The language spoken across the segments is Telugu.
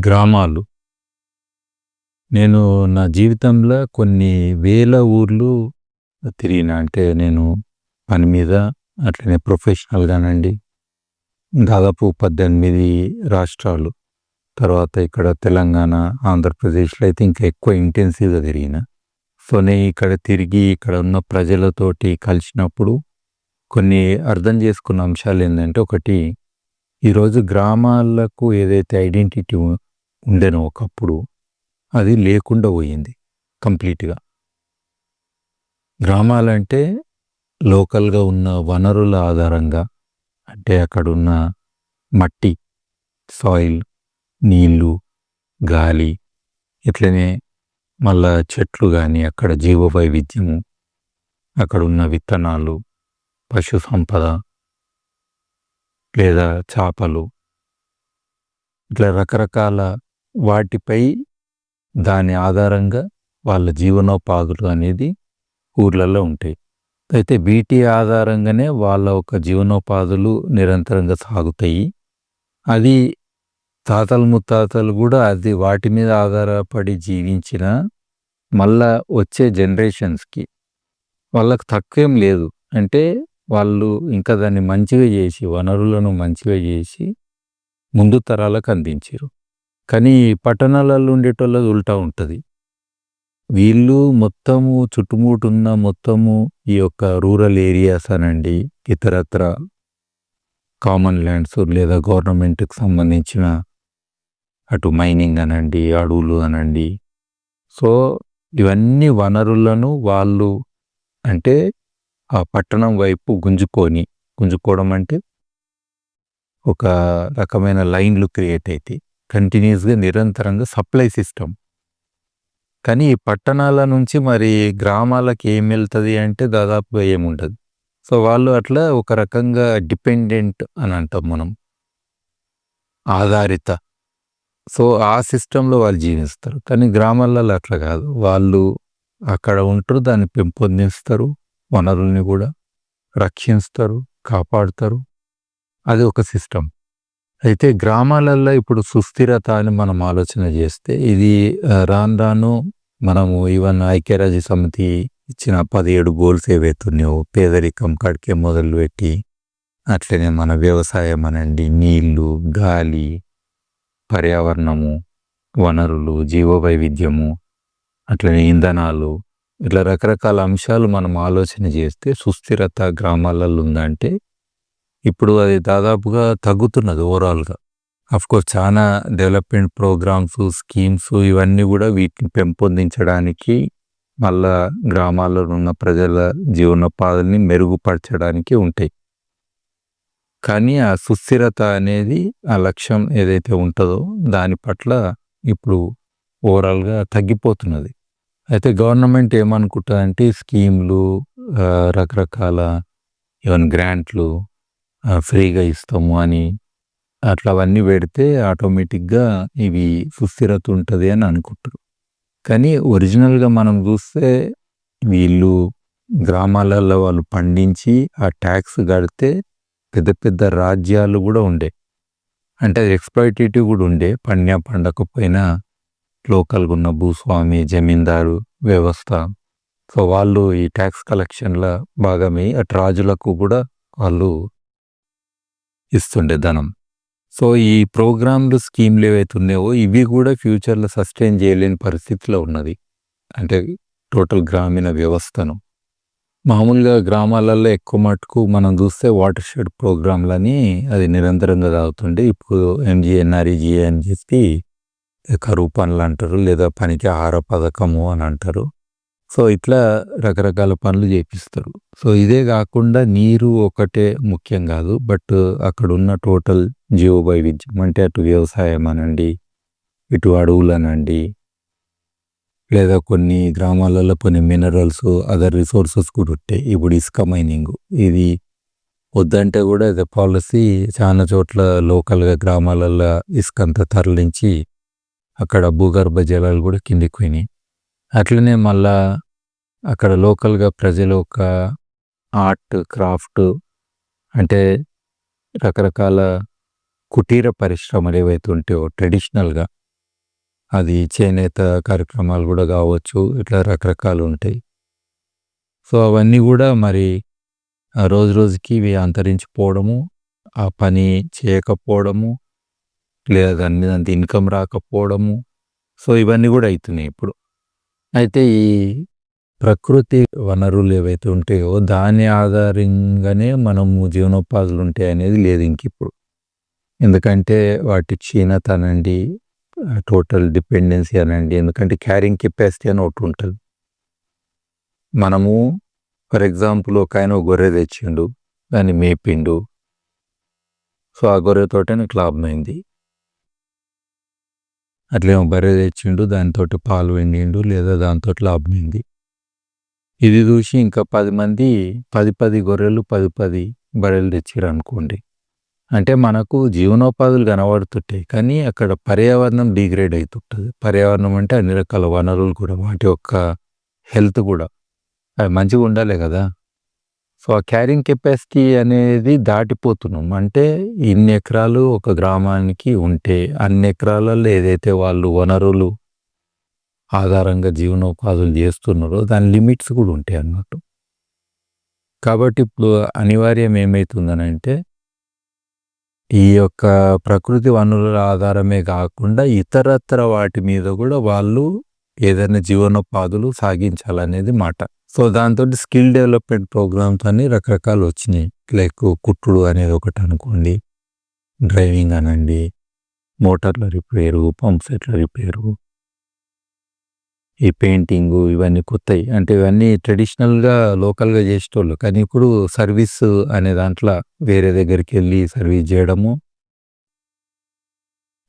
గ్రామాలు. నేను నా జీవితంలో కొన్ని వేల ఊర్లు తిరిగిన. అంటే నేను పని మీద అట్లనే ప్రొఫెషనల్‌గానండి. దాదాపు 18 రాష్ట్రాలు. తర్వాత ఇక్కడ తెలంగాణ, ఆంధ్రప్రదేశ్‌లో అయితే ఇంకా ఎక్కువ ఇంటెన్సివ్‌గా తిరిగిన. సో, నేను ఇక్కడ తిరిగి ఇక్కడ ఉన్న ప్రజలతోటి కలిసినప్పుడు కొన్ని అర్థం చేసుకున్న అంశాలు ఏంటంటే ఒకటి ఈరోజు గ్రామాలకు ఏదైతే ఐడెంటిటీ ఉండెనో ఒకప్పుడు అది లేకుండా పోయింది కంప్లీట్‌గా. గ్రామాలంటే లోకల్‌గా ఉన్న వనరుల ఆధారంగా అంటే అక్కడున్న మట్టి, సాయిల్, నీళ్ళు, గాలి ఇట్లనే మళ్ళా చెట్లు కానీ అక్కడ జీవ వైవిధ్యము, అక్కడున్న విత్తనాలు, పశు సంపద లేదా చేపలు ఇట్లా రకరకాల వాటిపై దాని ఆధారంగా వాళ్ళ జీవనోపాధులు అనేది ఊర్లలో ఉంటాయి. అయితే వీటి ఆధారంగానే వాళ్ళ ఒక జీవనోపాధులు నిరంతరంగా సాగుతాయి. అది తాతలు ముత్తాతలు కూడా అది వాటి మీద ఆధారపడి జీవించిన మళ్ళా వచ్చే జనరేషన్స్‌కి వాళ్ళకి తక్కువేం లేదు. అంటే వాళ్ళు ఇంకా దాన్ని మంచిగా చేసి వనరులను మంచిగా చేసి ముందు తరాలకు అందించిర్రు. కానీ పట్టణాలలో ఉండేటోళ్ళది ఉల్టా ఉంటుంది వీళ్ళు మొత్తము చుట్టుముట్టున్న మొత్తము ఈ యొక్క రూరల్ ఏరియాస్ అనండి, ఇతరత్ర కామన్ ల్యాండ్స్ లేదా గవర్నమెంట్‌కి సంబంధించిన అటు మైనింగ్ అనండి, అడవులు అనండి. సో, ఇవన్నీ వనరులను వాళ్ళు అంటే ఆ పట్టణం వైపు గుంజుకొని గుంజుకోవడం అంటే ఒక రకమైన లైన్‌లు క్రియేట్ అవుతాయి కంటిన్యూస్గా నిరంతరంగా సప్లై సిస్టమ్. కానీ ఈ పట్టణాల నుంచి మరి గ్రామాలకు ఏమెళ్తది అంటే దాదాపుగా ఏముండదు. సో, వాళ్ళు అట్లా ఒక రకంగా డిపెండెంట్ అని అంటాం మనం. ఆధారిత. సో, ఆ సిస్టంలో వాళ్ళు జీవిస్తారు. కానీ గ్రామాలలో అట్లా కాదు. వాళ్ళు అక్కడ ఉంటారు దాన్ని పెంపొందిస్తారు. వనరుల్ని కూడా రక్షిస్తారు, కాపాడుతారు. అది ఒక సిస్టమ్. అయితే గ్రామాలల్లో ఇప్పుడు సుస్థిరత అని మనం ఆలోచన చేస్తే ఇది రాను రాను మనము ఈవెన్ ఐక్యరాజ్య సమితి ఇచ్చిన 17 గోల్స్ ఏవైతున్నాయో పేదరికం కడికే మొదలుపెట్టి అట్లనే మన వ్యవసాయం అనండి, నీళ్ళు, గాలి, పర్యావరణము, వనరులు, జీవవైవిధ్యము అట్లనే ఇంధనాలు ఇట్లా రకరకాల అంశాలు మనం ఆలోచన చేస్తే సుస్థిరత గ్రామాలలో ఉందంటే ఇప్పుడు అది దాదాపుగా తగ్గుతున్నది ఓవరాల్‌గా. ఆఫ్‌కోర్స్ చాలా డెవలప్‌మెంట్ ప్రోగ్రామ్స్, స్కీమ్స్ ఇవన్నీ కూడా వీటిని పెంపొందించడానికి మళ్ళా గ్రామాల్లో ఉన్న ప్రజల జీవనోపాధుల్ని మెరుగుపరచడానికి ఉంటాయి. కానీ ఆ సుస్థిరత అనేది ఆ లక్ష్యం ఏదైతే ఉంటుందో దాని పట్ల ఇప్పుడు ఓవరాల్‌గా తగ్గిపోతున్నది. అయితే గవర్నమెంట్ ఏమనుకుంటుందంటే స్కీమ్‌లు రకరకాల ఈవెన్ గ్రాంట్లు ఫ్రీగా ఇస్తాము అని అట్లా అవన్నీ పెడితే ఆటోమేటిక్‌గా ఇవి సుస్థిరత ఉంటుంది అని అనుకుంటారు. కానీ ఒరిజినల్‌గా మనం చూస్తే వీళ్ళు గ్రామాలలో వాళ్ళు పండించి ఆ ట్యాక్స్ కడితే పెద్ద పెద్ద రాజ్యాలు కూడా ఉండే. అంటే అది ఎక్స్‌ప్లాయిటేటివ్ కూడా ఉండే. పండినా పండకపోయినా లోకల్‌గా ఉన్న భూస్వామి, జమీందారు వ్యవస్థ. సో, వాళ్ళు ఈ ట్యాక్స్ కలెక్షన్‌ల భాగమై అటు రాజులకు కూడా వాళ్ళు ఇస్తుండే ధనం. సో, ఈ ప్రోగ్రాంలు స్కీమ్‌లు ఏవైతే ఉన్నాయో ఇవి కూడా ఫ్యూచర్‌లో సస్టైన్ చేయలేని పరిస్థితిలో ఉన్నది. అంటే టోటల్ గ్రామీణ వ్యవస్థను. మామూలుగా గ్రామాలలో ఎక్కువ మటుకు మనం చూస్తే వాటర్ షెడ్ ప్రోగ్రాంలని అది నిరంతరంగా తాగుతుండే ఇప్పుడు ఎంజీఎన్ఆర్‌ఈజీఏ అని చెప్పి కరువు పనులు అంటారు. లేదా పనికి ఆహార పథకము అని అంటారు. సో, ఇట్లా రకరకాల పనులు చేపిస్తారు. సో, ఇదే కాకుండా నీరు ఒకటే ముఖ్యం కాదు. బట్ అక్కడున్న టోటల్ జీవ వైవిధ్యం అంటే అటు వ్యవసాయం అనండి, ఇటు అడవులు అనండి లేదా కొన్ని గ్రామాలలో కొన్ని మినరల్స్, అదర్ రిసోర్సెస్ కూడా ఉంటాయి. ఇప్పుడు ఇసుక మైనింగ్ ఇది వద్దంటే కూడా ఇది పాలసీ చాలా చోట్ల లోకల్‌గా గ్రామాలల్లో ఇసుకంతా తరలించి అక్కడ భూగర్భ జలాలు కూడా కిందికి పోయినాయి. అట్లనే మళ్ళా అక్కడ లోకల్‌గా ప్రజలు ఒక ఆర్ట్, క్రాఫ్ట్ అంటే రకరకాల కుటీర పరిశ్రమలు ఏవైతే ఉంటాయో ట్రెడిషనల్‌గా అది చేనేత కార్యక్రమాలు కూడా కావచ్చు ఇట్లా రకరకాలు ఉంటాయి. సో అవన్నీ కూడా మరి రోజు రోజుకి ఇవి అంతరించిపోవడము ఆ పని చేయకపోవడము లేదా దాని మీద అంత ఇన్కమ్ రాకపోవడము. సో ఇవన్నీ కూడా అవుతున్నాయి ఇప్పుడు. అయితే ఈ ప్రకృతి వనరులు ఏవైతే ఉంటాయో దాని ఆధారంగానే మనము జీవనోపాధులు ఉంటాయి అనేది లేదు ఇంక ఇప్పుడు. ఎందుకంటే వాటి క్షీణత అనండి టోటల్ డిపెండెన్సీ అనండి ఎందుకంటే క్యారింగ్ కెపాసిటీ అని ఒకటి ఉంటుంది. మనము ఫర్ ఎగ్జాంపుల్ ఒక ఆయన ఒక గొర్రె తెచ్చిండు దాన్ని మేపిండు. సో ఆ గొర్రెతోటే నాకు లాభమైంది. అట్లేమో బర్రె తెచ్చిండు దానితో పాలు వెండిండు లేదా దాంతో లాభమైంది ఇది చూసి ఇంకా పది మంది పది పది గొర్రెలు పది పది బర్రెలు తెచ్చిరు అనుకోండి. అంటే మనకు జీవనోపాధులు కనబడుతుంటాయి కానీ అక్కడ పర్యావరణం డిగ్రేడ్ అవుతుంటుంది పర్యావరణం అంటే అన్ని రకాల వనరులు కూడా వాటి యొక్క హెల్త్ కూడా. అవి మంచిగా ఉండాలి కదా? సో ఆ క్యారింగ్ కెపాసిటీ అనేది దాటిపోతున్నాం. అంటే ఇన్ని ఎకరాలు ఒక గ్రామానికి ఉంటే అన్ని ఎకరాలలో ఏదైతే వాళ్ళు వనరులు ఆధారంగా జీవనోపాధులు చేస్తున్నారో దాని లిమిట్స్ కూడా ఉంటాయి అన్నట్టు. కాబట్టి ఇప్పుడు అనివార్యం ఏమవుతుందనంటే ఈ యొక్క ప్రకృతి వనరుల ఆధారమే కాకుండా ఇతరత్ర వాటి మీద కూడా వాళ్ళు ఏదైనా జీవనోపాధులు సాగించాలనేది మాట. సో దాంతో స్కిల్ డెవలప్మెంట్ ప్రోగ్రామ్స్ అన్ని రకరకాలు వచ్చినాయి. లైక్ కుట్టుడు అనేది ఒకటి అనుకోండి డ్రైవింగ్ అనండి మోటార్ల రిపేరు పంప్ సెట్ల రిపేరు ఈ పెయింటింగ్ ఇవన్నీ కొత్తవి అంటే ఇవన్నీ ట్రెడిషనల్గా లోకల్గా చేసేటోళ్ళు. కానీ ఇప్పుడు సర్వీస్ అనే దాంట్లో వేరే దగ్గరికి వెళ్ళి సర్వీస్ చేయడము.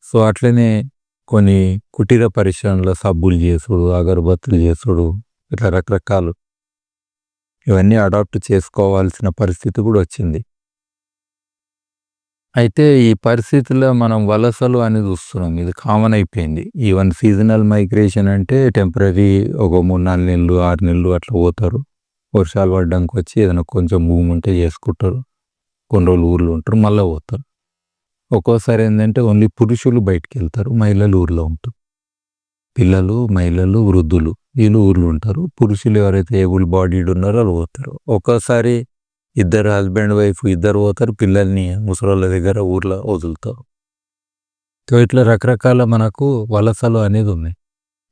సో అట్లనే కొన్ని కుటీర పరిశ్రమలో సబ్బులు చేసుడు అగరబత్తులు చేసుడు ఇట్లా రకరకాలు. ఇవన్నీ అడాప్ట్ చేసుకోవాల్సిన పరిస్థితి కూడా వచ్చింది. అయితే ఈ పరిస్థితిలో మనం వలసలు అనేది చూస్తున్నాం. ఇది కామన్ అయిపోయింది. ఈవెన్ సీజనల్ మైగ్రేషన్ అంటే టెంపరీ ఒక మూడు నాలుగు నెలలు ఆరు నెలలు అట్లా పోతారు. వర్షాలు పడడానికి వచ్చి ఏదైనా కొంచెం భూమి ఉంటే చేసుకుంటారు. కొన్ని రోజులు ఊర్లో ఉంటారు మళ్ళీ పోతారు. ఒక్కోసారి ఏంటంటే ఓన్లీ పురుషులు బయటికి వెళ్తారు మహిళలు ఊర్లో ఉంటారు. పిల్లలు మహిళలు వృద్ధులు. వీళ్ళు ఊళ్ళు ఉంటారు. పురుషులు ఎవరైతే ఏబుల్ బాడీడ్ ఉన్నారో వాళ్ళు పోతారు. ఒక్కోసారి ఇద్దరు హస్బెండ్ వైఫ్ ఇద్దరు పోతారు. పిల్లల్ని ముసలోళ్ళ దగ్గర ఊర్లో వదులుతారు. సో ఇట్లా రకరకాల మనకు వలసలు అనేది ఉన్నాయి.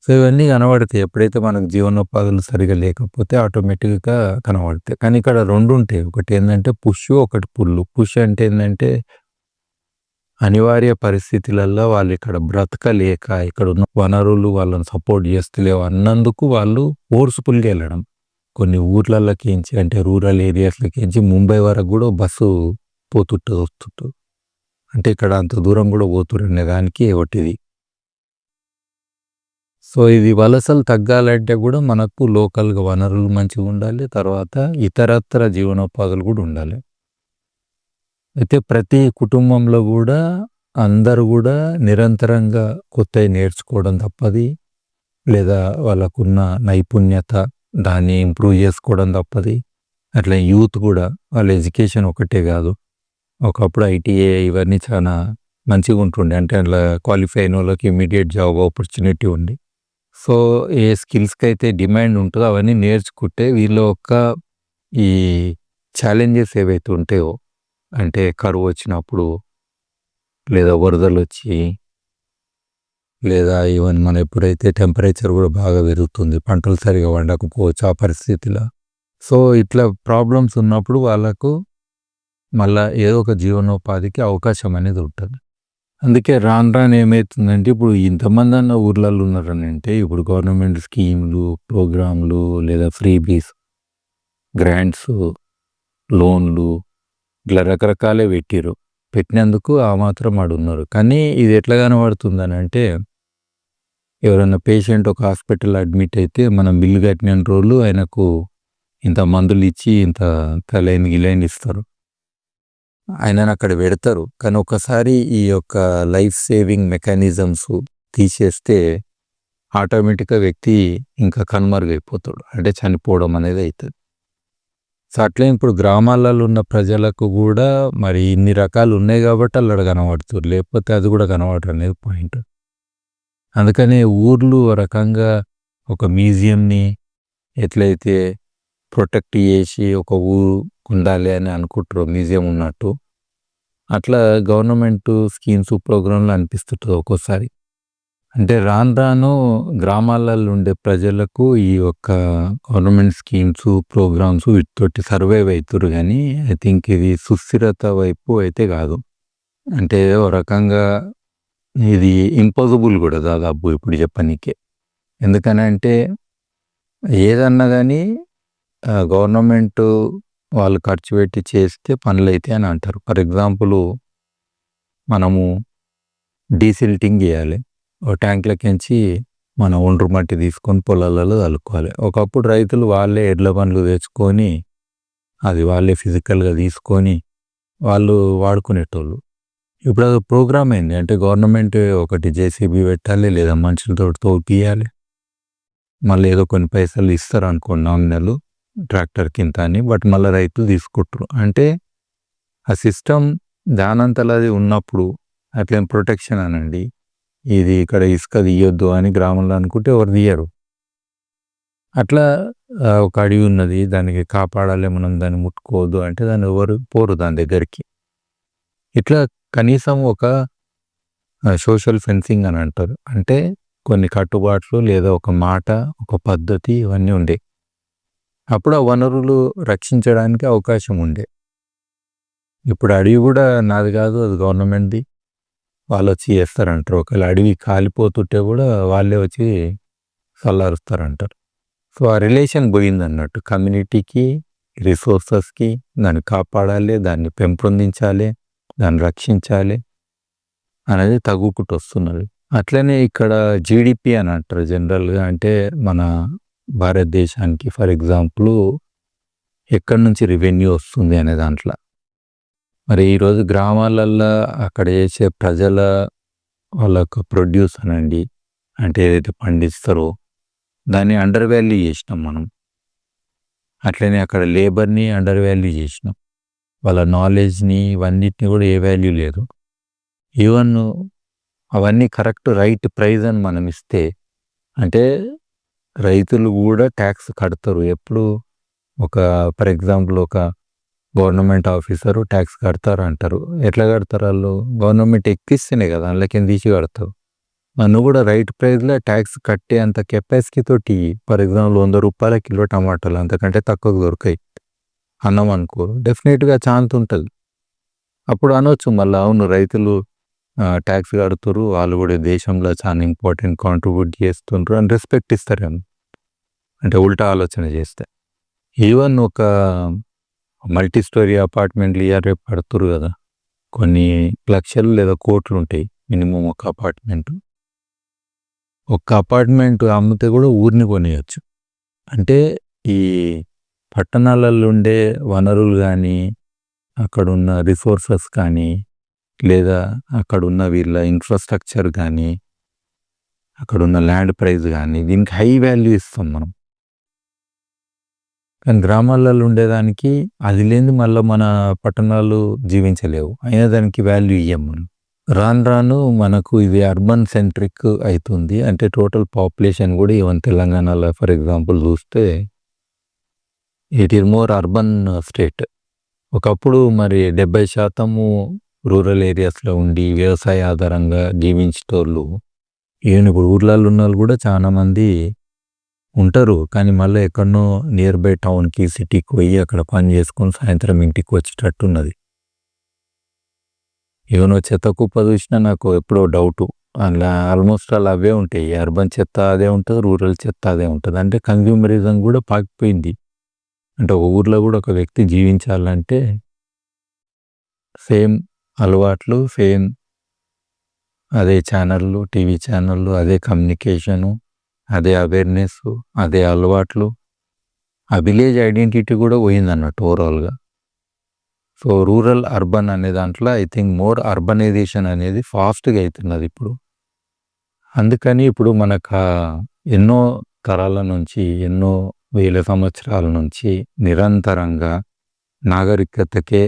సో ఇవన్నీ కనబడతాయి. ఎప్పుడైతే మనకు జీవనోపాధులు సరిగా లేకపోతే ఆటోమేటిక్గా కనబడతాయి. కానీ ఇక్కడ రెండు ఉంటాయి. ఒకటి ఏంటంటే పుష్ ఒకటి పుల్లు. పుష్ అంటే ఏంటంటే అనివార్య పరిస్థితులలో వాళ్ళు ఇక్కడ బ్రతకలేక ఇక్కడ ఉన్న వనరులు వాళ్ళని సపోర్ట్ చేస్తలేవు అన్నందుకు వాళ్ళు ఫోర్స్ఫుల్గా వెళ్ళడం. కొన్ని ఊర్లలోకి ఎంచి అంటే రూరల్ ఏరియాస్లోకి ఎంచి ముంబై వరకు కూడా బస్సు పోతుంటుంది వస్తుంటుంది అంటే ఇక్కడ అంత దూరం కూడా పోతుండే దానికి ఒకటిది సో ఇది వలసలు తగ్గాలంటే కూడా మనకు లోకల్గా వనరులు మంచిగా ఉండాలి తర్వాత ఇతరత్ర జీవనోపాధులు కూడా ఉండాలి. అయితే ప్రతి కుటుంబంలో కూడా అందరూ కూడా నిరంతరంగా కొత్తవి నేర్చుకోవడం తప్పది. లేదా వాళ్ళకున్న నైపుణ్యత దాన్ని ఇంప్రూవ్ చేసుకోవడం తప్పది. అట్లా యూత్ కూడా వాళ్ళ ఎడ్యుకేషన్ ఒకటే కాదు. ఒకప్పుడు ఐటీఏ ఇవన్నీ చాలా మంచిగా ఉంటుండే. అంటే అట్లా క్వాలిఫై అయిన వాళ్ళకి ఇమీడియట్ జాబ్ ఆపర్చునిటీ ఉంది. సో ఏ స్కిల్స్కి అయితే డిమాండ్ ఉంటుందో అవన్నీ నేర్చుకుంటే వీళ్ళు ఒక ఈ ఛాలెంజెస్ ఏవైతే ఉంటాయో అంటే కరువు వచ్చినప్పుడు లేదా వరదలు వచ్చి లేదా ఈవెన్ మన ఎప్పుడైతే టెంపరేచర్ కూడా బాగా పెరుగుతుంది పంటలు సరిగా వండకపోవచ్చు ఆ పరిస్థితిలో. సో ఇట్లా ప్రాబ్లమ్స్ ఉన్నప్పుడు వాళ్ళకు మళ్ళా ఏదో ఒక జీవనోపాధికి అవకాశం అనేది ఉంటుంది. అందుకే రాను రాను ఏమవుతుందంటే ఇప్పుడు ఇంతమంది అన్న ఊర్లలో ఉన్నారని అంటే ఇప్పుడు గవర్నమెంట్ స్కీమ్లు ప్రోగ్రాంలు లేదా ఫ్రీబీస్ గ్రాంట్స్ లోన్లు ఇట్లా రకరకాలే పెట్టిరు పెట్టినందుకు ఆ మాత్రం ఉన్నారు కానీ ఇది ఎట్లా కనబడుతుందని అంటే ఎవరైనా పేషెంట్ ఒక హాస్పిటల్ అడ్మిట్ అయితే మనం బిల్లు కట్టిన రోజులు ఆయనకు ఇంత మందులు ఇచ్చి ఇంత తలైన గిలైన ఇస్తారు. ఆయనను అక్కడ పెడతారు. కానీ ఒకసారి ఈ యొక్క లైఫ్ సేవింగ్ మెకానిజమ్స్ తీసేస్తే ఆటోమేటిక్గా వ్యక్తి ఇంకా కనుమరుగైపోతాడు. అంటే చనిపోవడం అనేది అవుతుంది సో అట్లే ఇప్పుడు గ్రామాలలో ఉన్న ప్రజలకు కూడా మరి ఇన్ని రకాలు ఉన్నాయి కాబట్టి అక్కడ కనబడుతుంది. లేకపోతే అది కూడా కనబడటం అనేది పాయింట్. అందుకనే ఊర్లు ఓ రకంగా ఒక మ్యూజియంని ఎట్లయితే ప్రొటెక్ట్ చేసి ఒక ఊరు ఉండాలి అని అనుకుంటారు మ్యూజియం ఉన్నట్టు అట్లా గవర్నమెంట్ స్కీమ్స్ ప్రోగ్రాంలు అనిపిస్తుంటుంది ఒక్కోసారి. అంటే రాను రాను గ్రామాలలో ఉండే ప్రజలకు ఈ యొక్క గవర్నమెంట్ స్కీమ్స్ ప్రోగ్రామ్స్ వీటితోటి సర్వైవ్ అవుతారు కానీ ఐ థింక్ ఇది సుస్థిరత వైపు అయితే కాదు. అంటే ఓ రకంగా ఇది ఇంపాసిబుల్ కూడా దాదాపు ఇప్పుడు చెప్పనీకే. ఎందుకనంటే ఏదన్నా కానీ గవర్నమెంట్ వాళ్ళు ఖర్చు పెట్టి చేస్తే పనులు అయితే అని అంటారు. ఫర్ ఎగ్జాంపుల్ మనము డీసిల్టింగ్ చేయాలి. ట్యాంక్లకించి మన ఒండ్రు మట్టి తీసుకొని పొలాలలో చల్లుకోవాలి ఒకప్పుడు రైతులు వాళ్ళే ఎడ్ల పండ్లు తెచ్చుకొని అది వాళ్ళే ఫిజికల్గా తీసుకొని వాళ్ళు వాడుకునేటోళ్ళు. ఇప్పుడు అది ప్రోగ్రామ్ అయింది. అంటే గవర్నమెంట్ ఒకటి జేసీబీ పెట్టాలి లేదా మనుషులతో తోపియాలి. మళ్ళీ ఏదో కొన్ని పైసలు ఇస్తారు అనుకోండి నామినలు ట్రాక్టర్ కింద అని బట్ మళ్ళీ రైతులు తీసుకుంటారు. అంటే ఆ సిస్టమ్ దానంతలది ఉన్నప్పుడు అట్లేం ప్రొటెక్షన్ అనండి. ఇది ఇక్కడ ఇసుక తీయొద్దు అని గ్రామంలో అనుకుంటే ఎవరు తీయరు. అట్లా ఒక అడవి ఉన్నది. దానికి కాపాడాలి మనం దాన్ని ముట్టుకోవద్దు అంటే దాన్ని ఎవరు పోరు దాని దగ్గరికి. ఇట్లా కనీసం ఒక సోషల్ ఫెన్సింగ్ అని అంటారు. అంటే కొన్ని కట్టుబాట్లు లేదా ఒక మాట ఒక పద్ధతి ఇవన్నీ ఉండే. అప్పుడు ఆ వనరులు రక్షించడానికి అవకాశం ఉండే. ఇప్పుడు అడవి కూడా నాది కాదు అది గవర్నమెంట్ది వాళ్ళు వచ్చి చేస్తారంటారు ఒకవేళ అడవి కాలిపోతుంటే కూడా వాళ్ళే వచ్చి చల్లారుస్తారంటారు. సో ఆ రిలేషన్ పోయింది అన్నట్టు కమ్యూనిటీకి రిసోర్సెస్కి దాన్ని కాపాడాలి దాన్ని పెంపొందించాలి దాన్ని రక్షించాలి అనేది తగ్గుకుంటూ వస్తున్నది అట్లనే ఇక్కడ జీడిపి అని అంటారు జనరల్గా. అంటే మన భారతదేశానికి ఫర్ ఎగ్జాంపుల్ ఎక్కడి నుంచి రెవెన్యూ వస్తుంది అనే దాంట్లో. మరి ఈరోజు గ్రామాలల్లో అక్కడ చేసే ప్రజల వాళ్ళ యొక్క ప్రొడ్యూస్ అనండి. అంటే ఏదైతే పండిస్తారో దాన్ని అండర్ వాల్యూ చేసినాం మనం. అట్లనే అక్కడ లేబర్ని అండర్ వాల్యూ చేసినాం. వాళ్ళ నాలెడ్జ్ని ఇవన్నిటిని కూడా ఏ వాల్యూ లేదు. ఈవెన్ అవన్నీ కరెక్ట్ రైట్ ప్రైజ్ అని మనం ఇస్తే అంటే రైతులు కూడా ట్యాక్స్ కడతారు. ఎప్పుడు ఒక ఫర్ ఎగ్జాంపుల్ ఒక గవర్నమెంట్ ఆఫీసరు ట్యాక్స్ కడతారు అంటారు. ఎట్లా కడతారు వాళ్ళు? గవర్నమెంట్ ఎక్కిస్తేనే కదా అందులోకి తీసి కడతావు. నువ్వు కూడా రైట్ ప్రైస్లో ట్యాక్స్ కట్టే అంత కెపాసిటీ తోటి ఫర్ ఎగ్జాంపుల్ వంద రూపాయల కిలో టమాటాలు అంతకంటే తక్కువ దొరికాయి. అన్నం అనుకో డెఫినెట్గా ఛాన్స్ ఉంటుంది. అప్పుడు అనొచ్చు మళ్ళీ అవును రైతులు ట్యాక్స్ కడుతురు వాళ్ళు కూడా దేశంలో చాలా ఇంపార్టెంట్ కాంట్రిబ్యూట్ చేస్తుండ్రు అని రెస్పెక్ట్ ఇస్తారు. అంటే ఉల్టా ఆలోచన చేస్తే. ఈవెన్ ఒక మల్టీ స్టోరీ అపార్ట్మెంట్లు ఇయర్వే రేపు కదా. కొన్ని లక్షలు లేదా కోట్లు ఉంటాయి మినిమం ఒక అపార్ట్మెంట్ ఒక్క అపార్ట్మెంట్ అమ్మితే కూడా ఊరిని కొనేయచ్చు. అంటే ఈ పట్టణాలలో ఉండే వనరులు కానీ అక్కడున్న రిసోర్సెస్ కానీ లేదా అక్కడున్న వీళ్ళ ఇన్ఫ్రాస్ట్రక్చర్ కానీ అక్కడున్న ల్యాండ్ ప్రైస్ కానీ దీనికి హై వాల్యూ ఇస్తాం మనం. కానీ గ్రామాలలో ఉండేదానికి అది లేని మళ్ళీ మన పట్టణాలు జీవించలేవు. అయినా దానికి వాల్యూ ఇయ్యం రాను రాను మనకు ఇది అర్బన్ సెంట్రిక్ అవుతుంది అంటే టోటల్ పాపులేషన్ కూడా ఈవెన్ తెలంగాణలో ఫర్ ఎగ్జాంపుల్ చూస్తే it is more urban state ఒకప్పుడు మరి డెబ్బై శాతము రూరల్ ఏరియాస్లో ఉండి వ్యవసాయ ఆధారంగా జీవించేటోళ్ళు ఈవెన్ ఇప్పుడు ఊర్లలో ఉన్న వాళ్ళు కూడా చాలామంది ఉంటారు. కానీ మళ్ళీ ఎక్కడనో నియర్ బై టౌన్కి సిటీకి పోయి అక్కడ పని చేసుకొని సాయంత్రం ఇంటికి వచ్చేటట్టు ఉన్నది ఈవెన్ చెత్త కుప్ప చూసినా నాకు ఎప్పుడో డౌటు అలా ఆల్మోస్ట్ అలా అవే ఉంటాయి. అర్బన్ చెత్త అదే ఉంటుంది రూరల్ చెత్త అదే ఉంటుంది. అంటే కన్జ్యూమరిజం కూడా పాకిపోయింది. అంటే ఒక ఊర్లో కూడా ఒక వ్యక్తి జీవించాలంటే సేమ్ అలవాట్లు సేమ్ అదే ఛానళ్ళు టీవీ ఛానళ్ళు అదే కమ్యూనికేషను అదే అవేర్నెస్ అదే అలవాట్లు. ఆ విలేజ్ ఐడెంటిటీ కూడా పోయింది అన్నట్టు ఓవరాల్గా సో రూరల్ అర్బన్ అనే దాంట్లో ఐ థింక్ మోర్ అర్బనైజేషన్ అనేది ఫాస్ట్గా అవుతున్నది ఇప్పుడు. అందుకని ఇప్పుడు మనకు ఎన్నో తరాల నుంచి ఎన్నో వేల సంవత్సరాల నుంచి నిరంతరంగా నాగరికతకే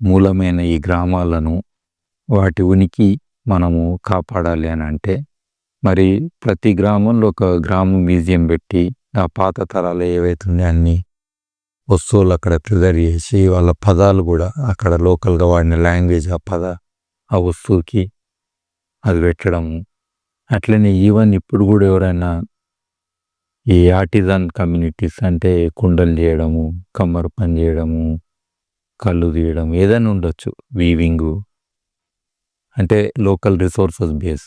మూలమైన ఈ గ్రామాలను వాటి ఉనికి మనము కాపాడాలి అని అంటే మరి ప్రతి గ్రామంలో ఒక గ్రామం మ్యూజియం పెట్టి ఆ పాత తరాలు ఏవైతే ఉన్నాయో అన్ని వస్తువులు అక్కడ ప్రిజర్వ్ చేసి వాళ్ళ పదాలు కూడా అక్కడ లోకల్గా వాడిన లాంగ్వేజ్ ఆ పద ఆ వస్తువుకి అది పెట్టడము అట్లనే ఈవెన్ ఇప్పుడు కూడా ఎవరైనా ఈ ఆర్టిజన్ కమ్యూనిటీస్ అంటే కుండలు చేయడము కమ్మరు పని చేయడము కళ్ళు తీయడం ఏదైనా ఉండొచ్చు. వీవింగు అంటే లోకల్ రిసోర్సెస్ బేస్.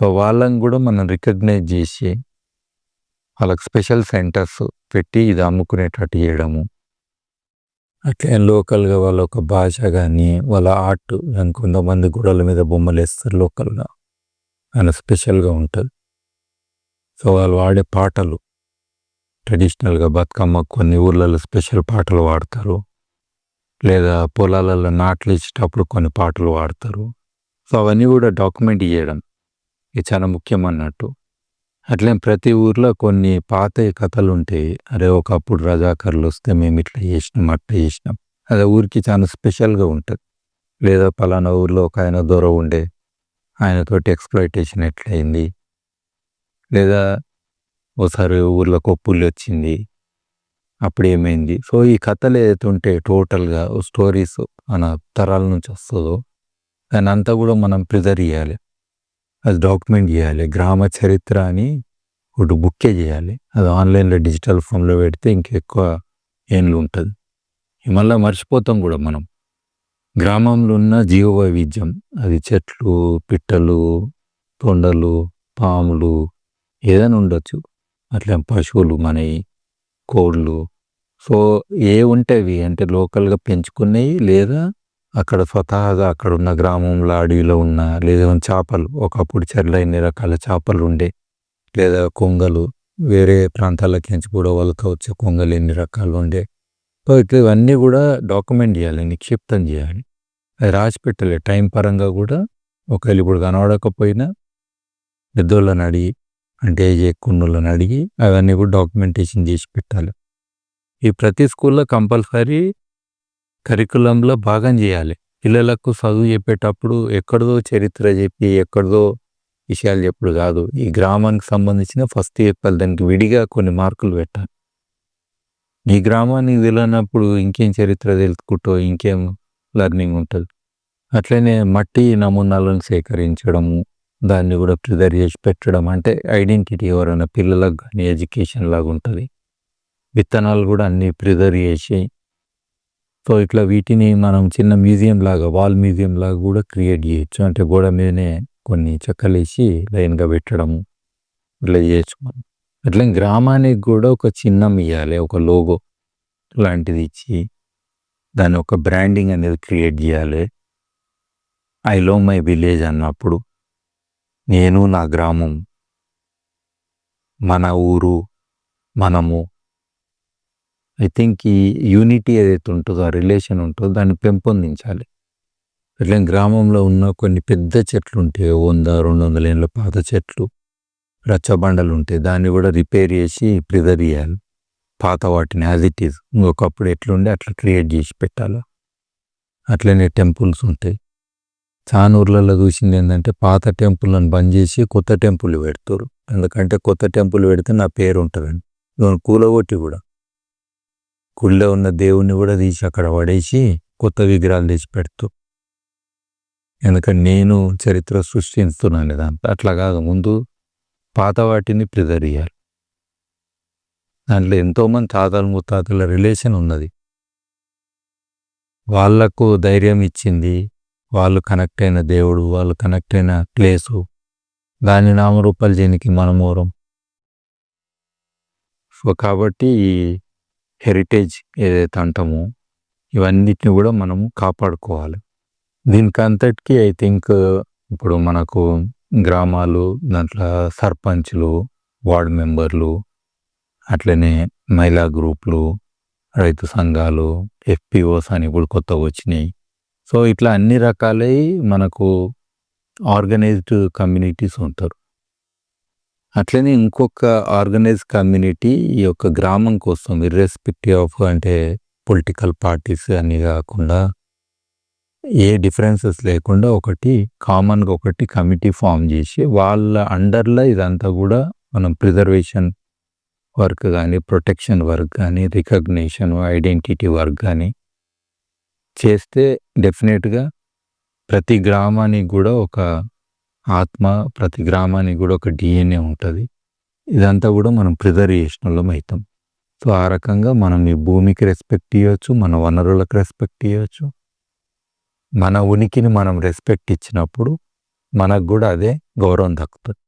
సో వాళ్ళని కూడా మనం రికగ్నైజ్ చేసి వాళ్ళకి స్పెషల్ సెంటర్స్ పెట్టి ఇది అమ్ముకునేటట్టు చేయడము. అట్లే లోకల్గా వాళ్ళ ఒక భాష కానీ వాళ్ళ ఆర్ట్ కొంతమంది గుడల మీద బొమ్మలు వేస్తారు లోకల్గా. ఆయన స్పెషల్గా ఉంటుంది. సో వాళ్ళు వాడే పాటలు ట్రెడిషనల్గా బతుకమ్మ కొన్ని ఊర్లలో స్పెషల్ పాటలు వాడతారు. లేదా పొలాలలో నాట్లు ఇచ్చేటప్పుడు కొన్ని పాటలు వాడతారు. సో అవన్నీ కూడా డాక్యుమెంట్ చేయడం. ఇది చాలా ముఖ్యం అన్నట్టు అట్లే ప్రతి ఊర్లో కొన్ని పాత కథలు ఉంటాయి అరే ఒకప్పుడు రజాకర్లు వస్తే మేము ఇట్లా చేసినాం అట్లా చేసినాం. అదే ఊరికి చాలా స్పెషల్గా ఉంటుంది. లేదా పలానా ఊర్లో ఒక ఆయన దొర ఉండే ఆయనతోటి ఎక్స్ప్లైటేషన్ ఎట్లయింది? లేదా ఓసారి ఊర్లో కొప్పులు వచ్చింది అప్పుడు ఏమైంది సో ఈ కథలు ఏదైతే ఉంటే టోటల్గా స్టోరీస్ మన తరాల నుంచి వస్తుందో దాని అంతా కూడా మనం ప్రిజర్వ్ చేయాలి. అది డాక్యుమెంట్ చేయాలి. గ్రామ చరిత్ర అని ఒకటి బుక్కే చేయాలి. అది ఆన్లైన్లో డిజిటల్ ఫామ్లో పెడితే ఇంకెక్కువ ఏండ్లు ఉంటుంది. మళ్ళీ మర్చిపోతాం కూడా మనం. గ్రామంలో ఉన్న జీవ వైవిధ్యం అది చెట్లు పిట్టలు తొండలు పాములు ఏదైనా ఉండొచ్చు. అట్లా పశువులు మనవి కోళ్ళు. సో ఏ ఉంటవి అంటే లోకల్గా పెంచుకునేవి లేదా అక్కడ స్వతహాగా అక్కడ ఉన్న గ్రామంలో అడవిలో ఉన్న లేదా చేపలు ఒకప్పుడు చెర్ల ఎన్ని రకాల చేపలు ఉండే లేదా కొంగలు వేరే ప్రాంతాలకి నుంచి కూడా వలక వచ్చే కొంగలు ఎన్ని రకాలు ఉండే. సో ఇట్లా ఇవన్నీ కూడా డాక్యుమెంట్ చేయాలి నిక్షిప్తం చేయాలి. అది రాసి పెట్టాలి టైం పరంగా కూడా ఒకవేళ ఇప్పుడు కనబడకపోయినా పెద్దోళ్ళని అడిగి అంటే ఏజ్ అడిగి అవన్నీ కూడా డాక్యుమెంటేషన్ చేసి పెట్టాలి. ఈ ప్రతి స్కూల్లో కంపల్సరీ కరికులంలో భాగం చేయాలి. పిల్లలకు చదువు చెప్పేటప్పుడు ఎక్కడదో చరిత్ర చెప్పి ఎక్కడిదో విషయాలు చెప్పుడు కాదు. ఈ గ్రామానికి సంబంధించిన ఫస్ట్ చెప్పాలి దానికి విడిగా కొన్ని మార్కులు పెట్టాలి. ఈ గ్రామానికి తెలియనప్పుడు ఇంకేం చరిత్ర తెలుసుకుంటూ ఇంకేం లెర్నింగ్ ఉంటుంది. అట్లనే మట్టి నమూనాలను సేకరించడము దాన్ని కూడా ప్రిజర్వ్ చేసి పెట్టడం అంటే ఐడెంటిటీ ఎవరైనా పిల్లలకు కానీ ఎడ్యుకేషన్ లాగా ఉంటుంది. విత్తనాలు కూడా అన్నీ ప్రిజర్వ్ చేసి సో ఇట్లా వీటిని మనం చిన్న మ్యూజియం లాగా వాల్ మ్యూజియం లాగా కూడా క్రియేట్ చేయొచ్చు. అంటే గోడ మీదనే కొన్ని చెక్కలేసి లైన్గా పెట్టడము ఇట్లా చేయొచ్చు మనం అట్లా గ్రామానికి కూడా ఒక చిహ్నం ఇవ్వాలి ఒక లోగో లాంటిది ఇచ్చి దాని ఒక బ్రాండింగ్ అనేది క్రియేట్ చేయాలి. ఐ లవ్ మై విలేజ్ అన్నప్పుడు నేను నా గ్రామం మన ఊరు మనము ఐ థింక్ ఈ యూనిటీ ఏదైతే ఉంటుందో ఆ రిలేషన్ ఉంటుందో దాన్ని పెంపొందించాలి. అట్లే గ్రామంలో ఉన్న కొన్ని పెద్ద చెట్లు ఉంటాయి. వంద రెండు వందల ఏళ్ళ పాత చెట్లు రచ్చబండలు ఉంటాయి. దాన్ని కూడా రిపేర్ చేసి ప్రిజర్వ్ చేయాలి. పాత వాటిని యాజ్ ఇట్ ఈజ్ ఇంకొకప్పుడు ఎట్లుండే అట్లా క్రియేట్ చేసి పెట్టాలి. అట్లనే టెంపుల్స్ ఉంటాయి. చాలా ఊర్లలో చూసింది ఏంటంటే పాత టెంపుల్ని బంద్ చేసి కొత్త టెంపుల్ పెడతారు ఎందుకంటే కొత్త టెంపుల్ పెడితే నా పేరు ఉంటుందండి కూలగొట్టి కూడా. గుళ్ళో ఉన్న దేవుణ్ణి కూడా తీసి అక్కడ పడేసి కొత్త విగ్రహాలు తెచ్చి పెడుతూ. ఎందుకంటే నేను చరిత్ర సృష్టిస్తున్నాను దాంట్లో అట్లా కాదు. ముందు పాత వాటిని ప్రిజర్వ్ చేయాలి దాంట్లో ఎంతోమంది తాతలు ముత్తాతల రిలేషన్ ఉన్నది. వాళ్ళకు ధైర్యం ఇచ్చింది. వాళ్ళు కనెక్ట్ అయిన దేవుడు వాళ్ళు కనెక్ట్ అయిన ప్లేసు. దాని నామరూపాలు చేయనికి మనమూరం. సో కాబట్టి హెరిటేజ్ ఏదైతే అంటామో ఇవన్నిటిని కూడా మనము కాపాడుకోవాలి. దీనికి ఐ థింక్ ఇప్పుడు మనకు గ్రామాలు దాంట్లో సర్పంచ్లు వార్డు మెంబర్లు అట్లనే మహిళా గ్రూపులు రైతు సంఘాలు ఎఫ్పిఓస్ అని ఇప్పుడు కొత్తగా వచ్చినాయి. సో ఇట్లా అన్ని రకాలై మనకు ఆర్గనైజ్డ్ కమ్యూనిటీస్ ఉంటారు. అట్లనే ఇంకొక ఆర్గనైజ్ కమ్యూనిటీ ఈ యొక్క గ్రామం కోసం ఇర్రెస్పెక్టివ్ ఆఫ్ అంటే పొలిటికల్ పార్టీస్ అని కాకుండా ఏ డిఫరెన్సెస్ లేకుండా ఒకటి కామన్‌గా ఒకటి కమిటీ ఫామ్ చేసి వాళ్ళ అండర్‌లో ఇదంతా కూడా మనం ప్రిజర్వేషన్ వర్క్ కానీ ప్రొటెక్షన్ వర్క్ కానీ రికగ్నిషన్, ఐడెంటిటీ వర్క్ కానీ చేస్తే డెఫినెట్గా ప్రతి గ్రామానికి కూడా ఒక ఆత్మ, ప్రతి గ్రామానికి కూడా ఒక డీఎన్ఏ ఉంటుంది. ఇదంతా కూడా మనం ప్రిజర్వ్ వాళ్ళం అవుతాం సో, ఆ రకంగా మనం ఈ భూమికి రెస్పెక్ట్ ఇవ్వచ్చు మన వనరులకు రెస్పెక్ట్ ఇవ్వచ్చు మన ఉనికిని మనం రెస్పెక్ట్ ఇచ్చినప్పుడు మనకు కూడా అదే గౌరవం దక్కుతుంది.